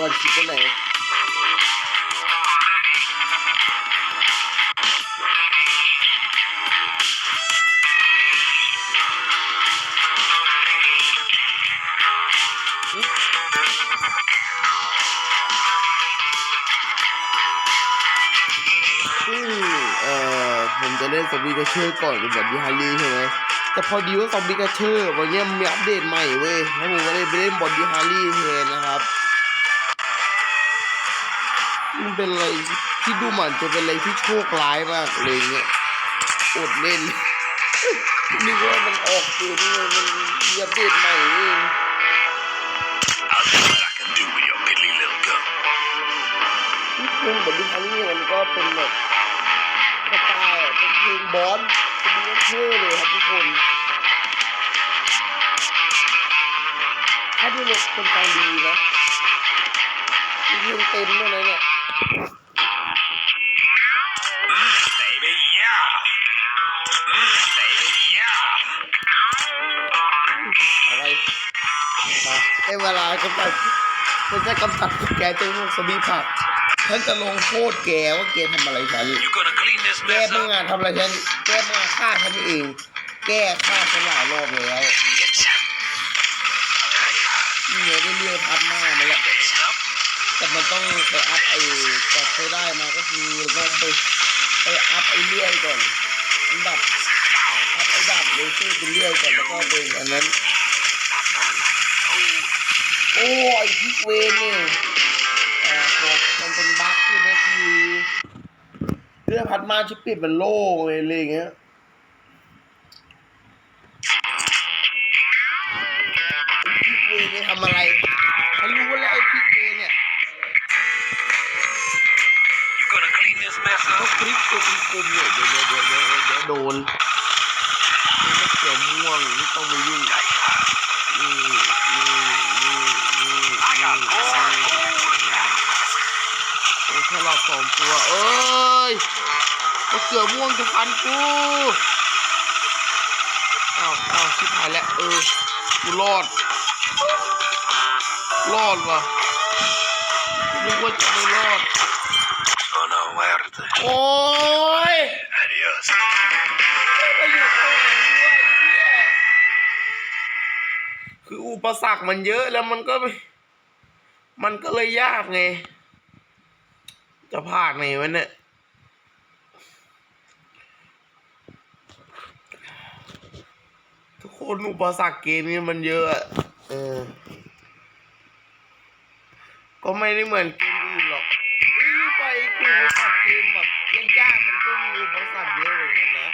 ก่อนคลิปวันไหนซึ่งเอ่อผมจะเล่นซอมบี้กระเชอร์ก่อนเป็นบอดดี้ฮารีใช่ไหมแต่พอดีว่าซอมบี้กระเชอร์วันนี้มีอัปเดตใหม่เว้ยแล้วผมก็เลยไปเล่นบอดดี้ฮารีแทนนะครับ มันเป็นอะไรที่ดูเหมือนจะเป็นอะไรที่โชคร้ายมากเลยเนี่ยอดเล่นนึกว่ามันออกเกมเลยมันมีอัปเดตใหม่เอง I'll see what I can do with your piddly little gun. เพลงบอดี้ฮาร์ลีมันก็เป็นแบบสไตล์อะเป็นเพลงบอสเป็นเพลงเท่เลยครับทุกคนถ้าดูแบบคนฟังดีนะมีเพลงเต็มด้วยนะเนี่ย Mm, baby, yeah. Mm, baby, yeah. อะไรมาได้เวลากำจัดฉันจะกำจัดแกเจ้าพวกสมีผักฉันจะลงโทษแกว่าแกทำอะไรฉัน You gonna clean this แก mess เพิ่ง up? งานทำอะไรฉัน แกมาฆ่าฉันเอง แกฆ่าฉันหลายรอบแล้ว Getcha. นี่ไงได้เรียกพัดมามาแล้ว Stop. แต่มันต้องไปอัพไอ้จับไปได้มาก็คือต้องไปไปอัพไอ้เลื่อยก่อนอันดับอัพไอ้ดับเลเซอร์เป็นเลื่อยก่อนแล้วก็เป็นอันนั้น โอ้ยพิกเวนนี่เอ่มันเป็นบั๊กใช่ไหมคือเรื่องพัดมาชิปปิดมันโล่งเลยอะไรอย่างเงี้ย อบสองตัวเอ้ยมะเขือม่วงจะฟันกูอ้าวอ้าวชิบหายแล้วเออกูรอด รอดว่ะนึกว่าจะไม่รอด Sono muerte. โอ้ย Adios. ไปอยู่ข้างหลังด้วยเนี่ยคืออุปสรรคมันเยอะแล้วมันก็ไม่มันก็เลยยากไง จะพลาดไงวะเนี่ยทุกคนอุปสรรคเกมนี้มันเยอะเออก็ไม่ได้เหมือนเกมอื่นหรอกไปกูอุปสรรคเกมแบบยากๆมันก็มีอุปสรรคเยอะเหมือนกันนะ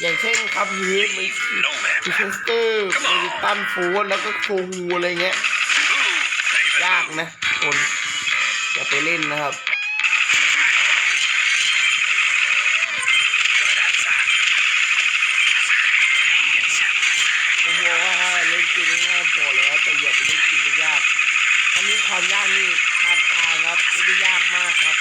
อย่างเช่นครับฮีทมิ No man. เชสเตอร์เมริตันฟูดแล้วก็โคฮูอะไรเงี้ยยากนะ คนอย่าไปเล่นนะครับผมบอกว่าเล่นเกมง่ายพอแล้วแต่อย่าไปเล่นเกมยากอันนี้ความยากนี่ทาดทางครับไม่ได้ยากมากครับ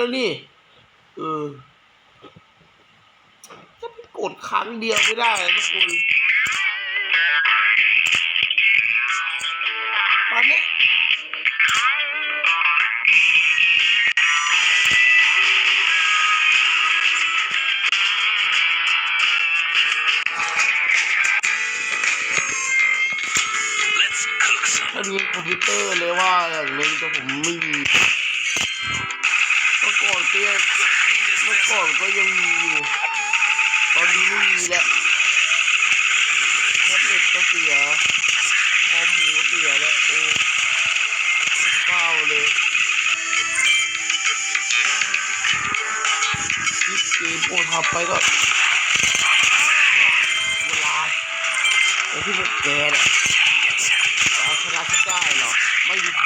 แล้วนี่ เออถ้าไปกดครั้งเดียวไม่ได้นะทุกคนตอนเนี้ย Let's cook some. ถ้ามีคอมพิวเตอร์เลยว่าอย่างหนึงแต่ผมไม่มีเมื่อ ก่อนก็ยังเมื่อก่อนก็ยังมีอยู่ ตอนนี้ไม่มีแล้วก็เสียคอมหมูเสียแล้วโอ้เศร้าเลยคิดเกมโอ้ทำไปก็เวลาไอ้ที่มันแกน่ะเอาชนะได้หรอ ไม่มีท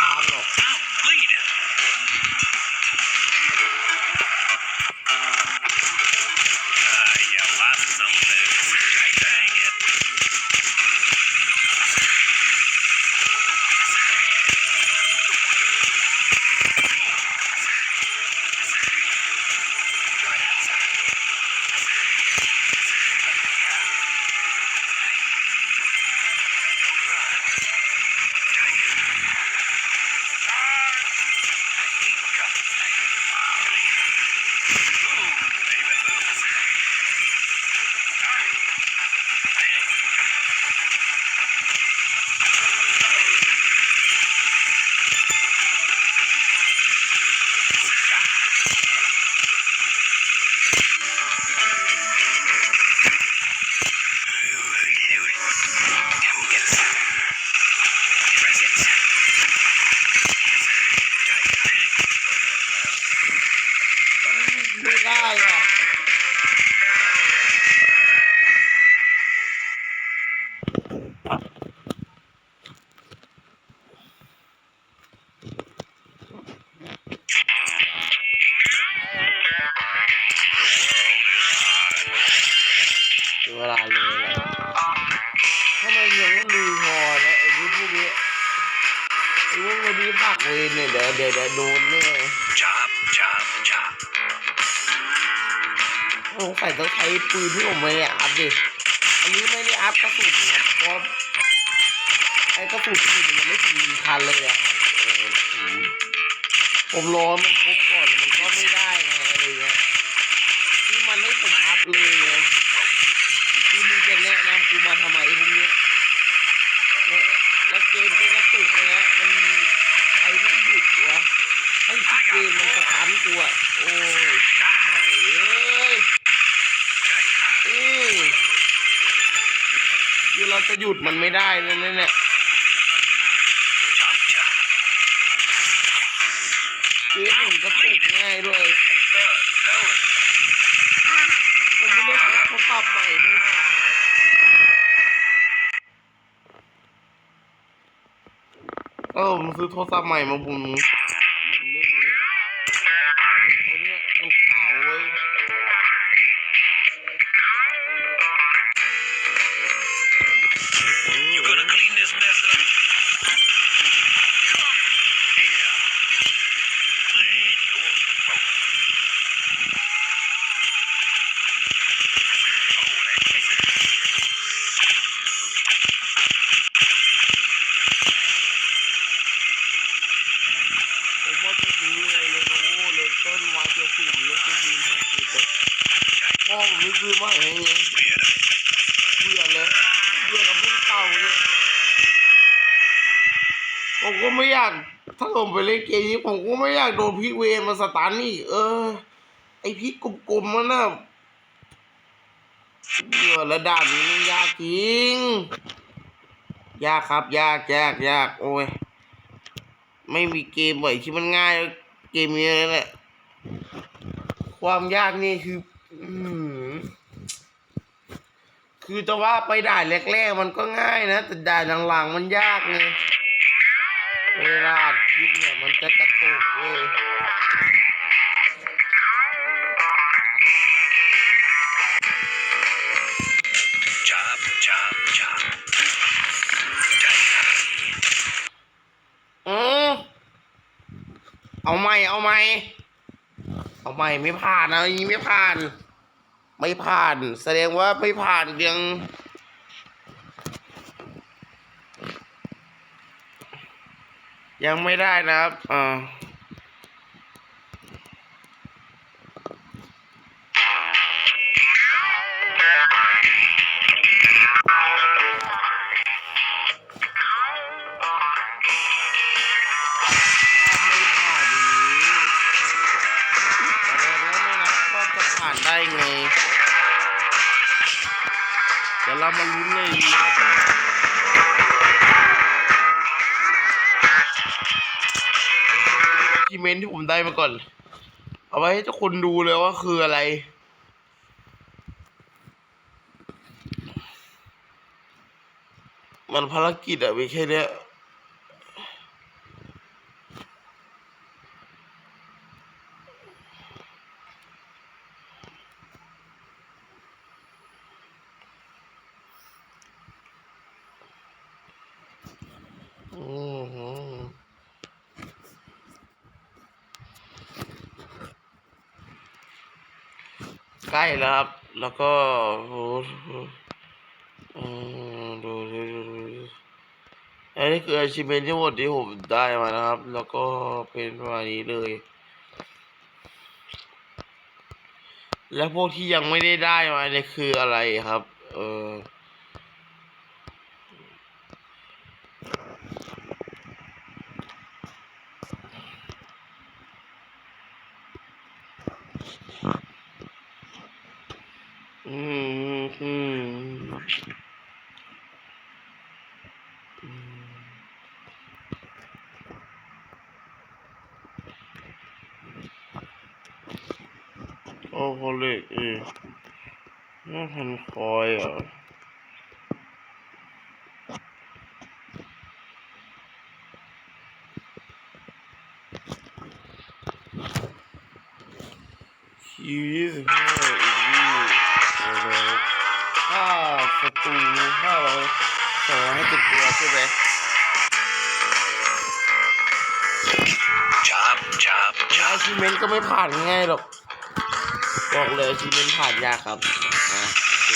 ดี๋ยวเดี๋ยวเดี๋ยวโดนแน่ Chop, chop, chop. สงสัยต้องใช้ปืนที่ผมไม่ได้อัพดิอันนี้ไม่ได้อัพกระสุนนะเพราะไอ้กระสุนอื่นมันไม่ถึงพันเลยอะเออผมผมรอมันครบก่อนมันก็ไม่ได้ไงอะไรเงี้ยที่มันไม่ผมอัพเลยไงที่มึงจะแนะนำกูมาทำไมพวกเนี้ยแล้วแล้วเกมก็กระตุกนะมันใครไม่หยุดวะให้ทุก เกมมันสตันกูอะโอ้ยไหนเอ้ยเอ้ยคือเราจะหยุดมันไม่ได้เลยนเนี่ย Chop, chop. เกมผมก็ติดง่ายด้วยผมไม่ได้เขาปรับใหม่ด้วยเออผมซื้อโทรศัพท์ใหม่มาผม เกมนี้ผมก็ไม่อยากโดนพี่เวนมาสตาร์นี่เออ ไอพี่กลมๆมันน่ะเบื่อระดับนี้มันยากจริง ยากครับ ยากยากยากโอ้ย ไม่มีเกมไหวที่มันง่าย เกมนี้แล้วแหละความยากนี่คือคือจะว่าไปด่านแรกๆมันก็ง่ายนะ แต่ด่านหลังๆมันยากไง เวลาอัดคลิปเนี่ยมันจะกระตุกเว้ยเอาไม่เอาไม่เอาไม่ไม่ผ่านนะอย่างนี้ไม่ผ่าน ไม่ผ่าน แสดงว่าไม่ผ่านยัง ยังไม่ได้นะครับอ่า ได้มาก่อน เอาไว้ให้ทุกคนดูเลยว่าคืออะไร มันภารกิจอะมีแค่เนี้ย อือหือ ได้แล้วครับ แล้วก็โอ้โหอืมดูดูดูดูอันนี้คือ achievement ทั้งหมดที่ผมได้มานะครับ แล้วก็เป็นประมาณนี้เลย แล้วพวกที่ยังไม่ได้ได้มาเนี่ยคืออะไรครับ เออมอืมอืม โอ้โหเลยเออน่าพันคอยเหรอะ รูห้าร้อยสองร้อยห้าสิบตัวใช่ไหม Job, job, อาชีเมนก็ไม่ผ่านง่ายหรอก บอกเลยอาชีเมนผ่านยากครับอะโอเค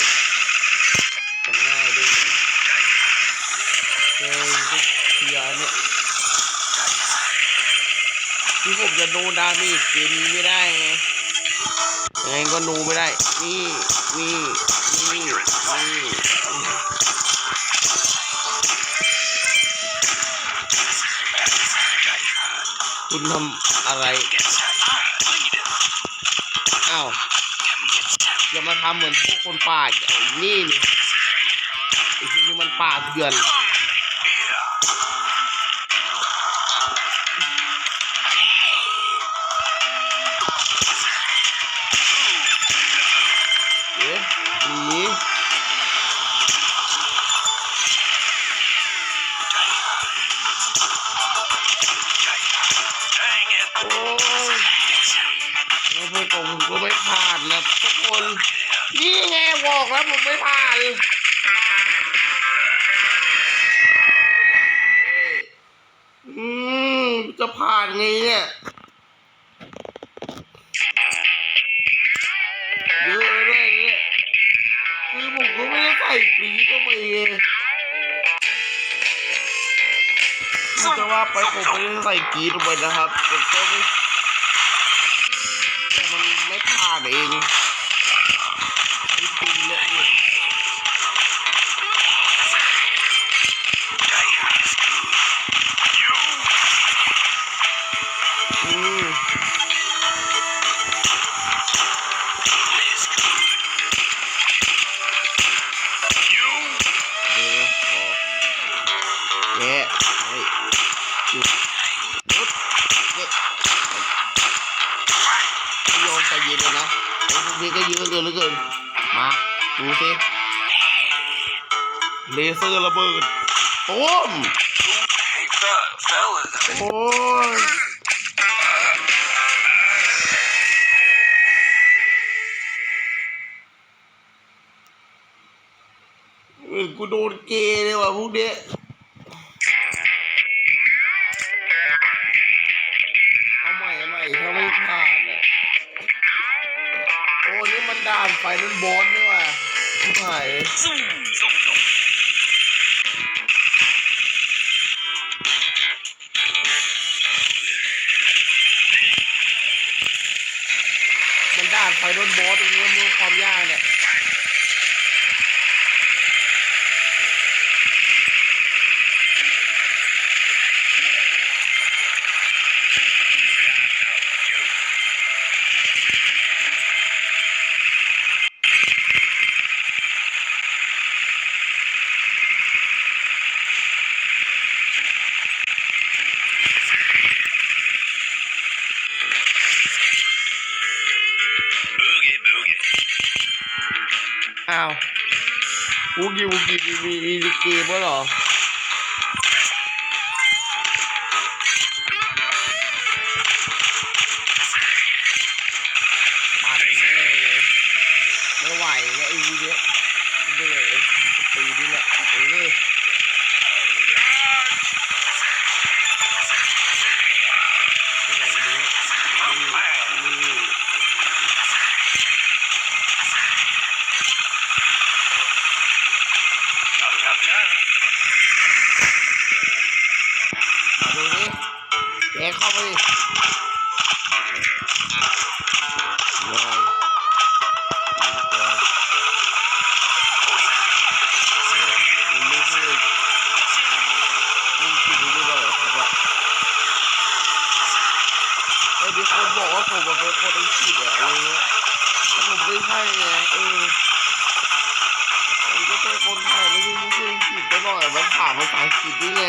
ทำง่ายด้วยนะเจอเทียร์เนี่ยที่ผมจะโนดาเมจเกมนี้ไม่ได้ไงยังไงก็โนไม่ได้ นี่ นี่ นี่ นี่ คุณทำอะไร อ้าว อย่ามาทำเหมือนพวกคนป่าอย่างนี่นี่ไอ้พวกนี้มันป่าเถื่อน ผมไม่ผ่านอืมจะผ่านไงเนี่ยเยอะเลยเนี่ยคือผมก็ไม่ได้ใส่ปีเข้าไปไงคือจะว่าไปผมไม่ได้ใส่กีดลงไปนะครับแต่ก็ไม่แต่มันไม่ผ่านเอง ดูสิเลเซอร์ระเบิดตูมโอ้ยเออกูโดนเกย์เลยว่ะพวกเนี้ยเอาใหม่เอาใหม่ถ้าไม่ผ่านอะโอ้นี่มันด่านไฟนั่นบอสนี่ ว่ มีมีมีมีเกมวะหรอปาดไปเลยไม่ไหวแล้วไอ้วีเนี้ยเบื่อไอ้สปีดนี่แหละเออ ไม่ใช่ไงเออผมก็เป็นคนไทยไม่ใช่ไม่ใช่อังกฤษไปหน่อยมันถามภาษาอังกฤษได้ไง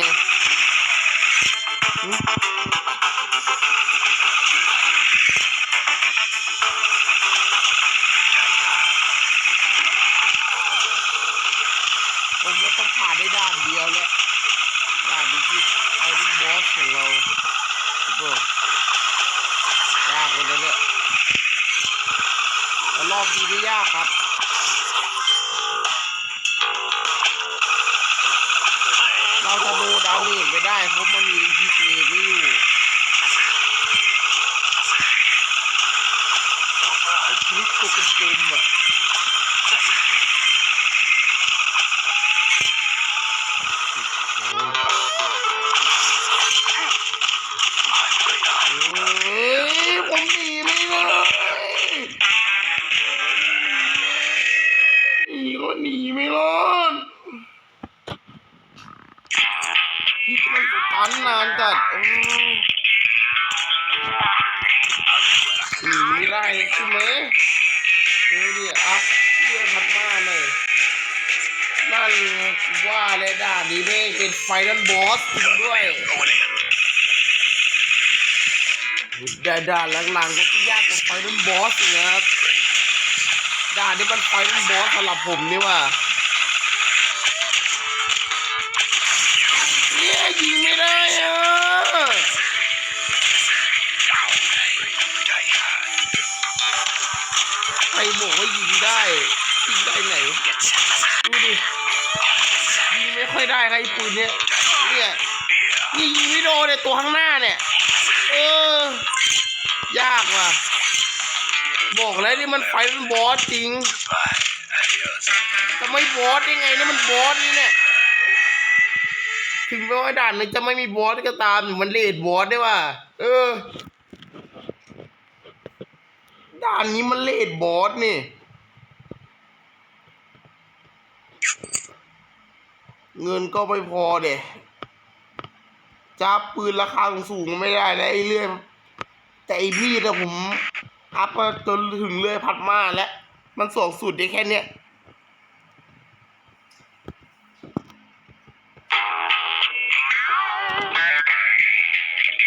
ไอ้ค อสจริงด้วยด่าด่านหลังๆก็ยากกว่าไฟนอลบอสอีกนะครับด่านนี้มันไฟนอลบอสสำหรับผมนี่ว่าเนี่ยยิงไม่ได้อะใครบอกว่ายิงได้ยิงได้ไหนดูดิยิงไม่ค่อยได้ครับไอ้ปืนเนี่ยเนี่ย นี่ยิงไม่โดนเนี่ยตัวข้างหน้าเนี่ย เออ ยากว่ะ บอกแล้วนี่มันไฟมันบอสจริงจะไม่บอสได้ไงนี่มันบอสนี่เนี่ยถึงแม้ว่าด่านมันจะไม่มีบอสก็ตามมันเลดบอสได้ว่ะเออ ด่านนี้มันเลดบอสนี่เงินก็ไม่พอเด็ จับปืนราคาสูงๆไม่ได้แล้วไอ้เรื่อยแต่ไอ้มีดอะผมอัพมาจนถึงเรื่อยพัดมาแล้ว มันสองสุดได้แค่เนี้ย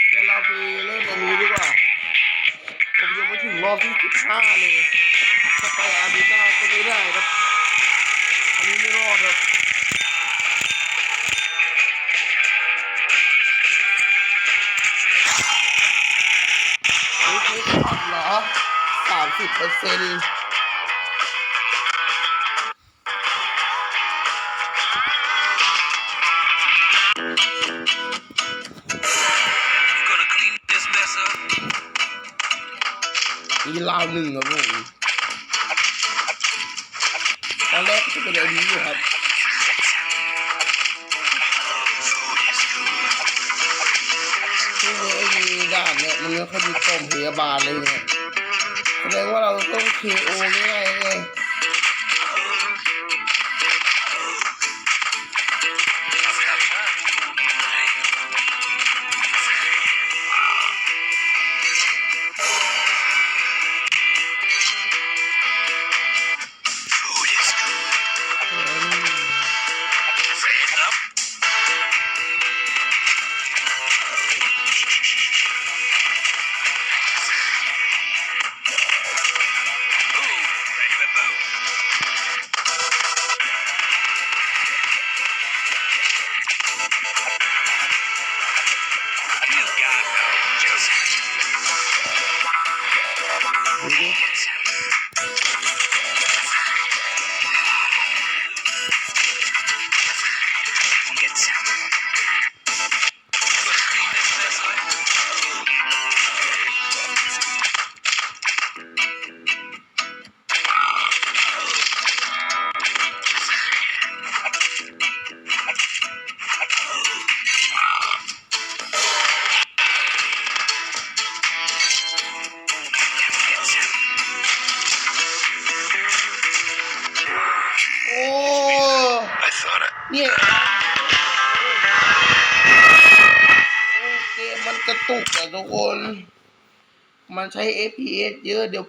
เดี๋ยวเราไปเล่นอันนี้ดีกว่าผมยังไม่ถึงรอบที่สิบห้าเลย สิบเปอร์เซ็นต์มีราวหนึ่งครับผมตอนแรกจะเป็นอันนี้อยู่ครับที่ไอ้ด่านเนี่ยมันไม่ค่อยมีกล่องพยาบาลเลยเนี่ย แสดงว่าเราต้องเคโอง่ายเลย ใช้ FPS เยอะเดี๋ยว